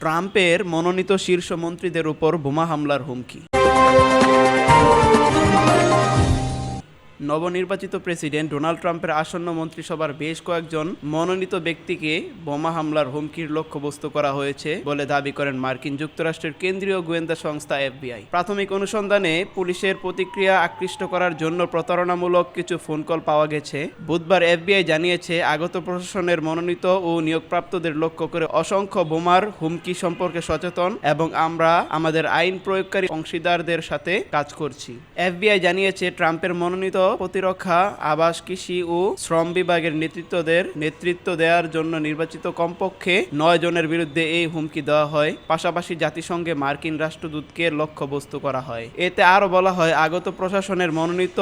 ট্রাম্পের মনোনীত শীর্ষ মন্ত্রীদের উপর বোমা হামলার হুমকি। নবনির্বাচিত প্রেসিডেন্ট ডোনাল্ড ট্রাম্পের আসন্ন মন্ত্রিসভার বেশ কয়েকজন মনোনীত ব্যক্তিকে বোমা হামলার হুমকির লক্ষ্যবস্তু করা হয়েছে বলে দাবি করেন মার্কিন যুক্তরাষ্ট্রের কেন্দ্রীয় গোয়েন্দা সংস্থা এফবিআই। প্রাথমিক অনুসন্ধানে পুলিশের প্রতিক্রিয়া আকৃষ্ট করার জন্য প্রতারণামূলক কিছু ফোন কল পাওয়া গেছে। বুধবার এফবিআই জানিয়েছে, আগত প্রশাসনের মনোনীত ও নিয়োগপ্রাপ্তদের লক্ষ্য করে অসংখ্য বোমার হুমকি সম্পর্কে সচেতন এবং আমরা আমাদের আইন প্রয়োগকারী অংশীদারদের সাথে কাজ করছি। এফবিআই জানিয়েছে, ট্রাম্পের মনোনীত প্রতিরক্ষা, আবাস, কৃষি ও শ্রম বিভাগের নেতৃত্বদের নেতৃত্ব দেওয়ার জন্য নির্বাচিত কমপক্ষে নয় জনের বিরুদ্ধে এই হুমকি দেওয়া হয়। পাশাপাশি জাতিসংঘে মার্কিন রাষ্ট্রদূতকে লক্ষ্যবস্তু করা হয়। এতে আরও বলা হয়, আগত প্রশাসনের মনোনীত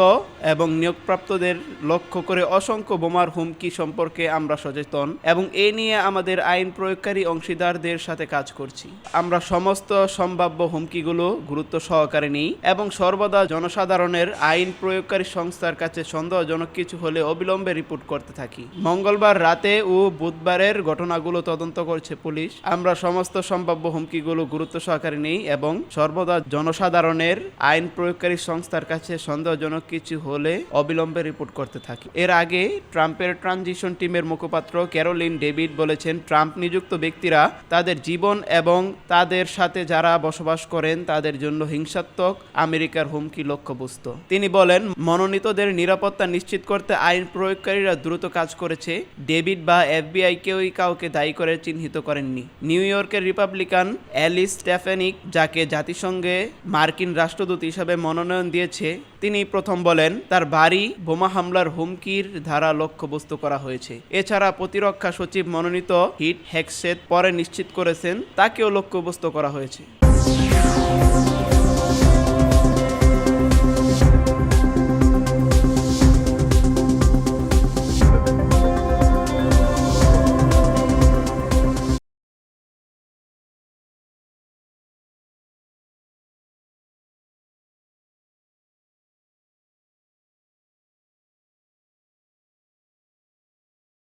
এবং নিয়োগপ্রাপ্তদের লক্ষ্য করে অসংখ্য বোমার হুমকি সম্পর্কে আমরা সচেতন এবং এ নিয়ে আমাদের আইন প্রয়োগকারী অংশীদারদের সাথে কাজ করছি। আমরা সমস্ত সম্ভাব্য হুমকিগুলো গুরুত্ব সহকারে নিই এবং সর্বদা জনসাধারণের আইন প্রয়োগকারী সংস্থার কাছে সন্দেহজনক কিছু হলে অবিলম্বে রিপোর্ট করতে থাকি। মঙ্গলবার রাতে ও বুধবারের ঘটনাগুলো তদন্ত করছে পুলিশ। আমরা সমস্ত সম্ভাব্য হুমকিগুলো গুরুত্ব সহকারে নিই এবং সর্বদা জনসাধারণের আইন প্রয়োগকারী সংস্থার কাছে সন্দেহজনক কিছু হলে অবিলম্বে রিপোর্ট করতে থাকি। এর আগে ট্রাম্পের ট্রানজিশন টিমের মুখপাত্র ক্যারোলিন ডেভিড বলেছেন, ট্রাম্প নিযুক্ত ব্যক্তিরা তাদের জীবন এবং তাদের সাথে যারা বসবাস করেন তাদের জন্য হিংসাত্মক আমেরিকার হুমকি লক্ষ্যবস্তু। তিনি বলেন মনোনীতদের নিরাপত্তা নিশ্চিত করতে আইন প্রয়োগকারীরা দ্রুত কাজ করেছে। ডেভিড বা এফবিআই কেউই কাউকে দায়ী করে চিহ্নিত করেননি। নিউ ইয়র্কের রিপাবলিকান অ্যালিস স্টেফেনিক, যাকে জাতিসংঘে মার্কিন রাষ্ট্রদূত হিসাবে মনোনয়ন দিয়েছে, তিনি প্রথম বলেন, তার বাড়ি, বোমা হামলার হুমকির ধারা লক্ষ্যবস্তু করা হয়েছে। এছাড়া প্রতিরক্ষা সচিব মনোনীত হিট হ্যাকসেট পরে নিশ্চিত করেছেন, তাকেও লক্ষ্যবস্তু করা হয়েছে।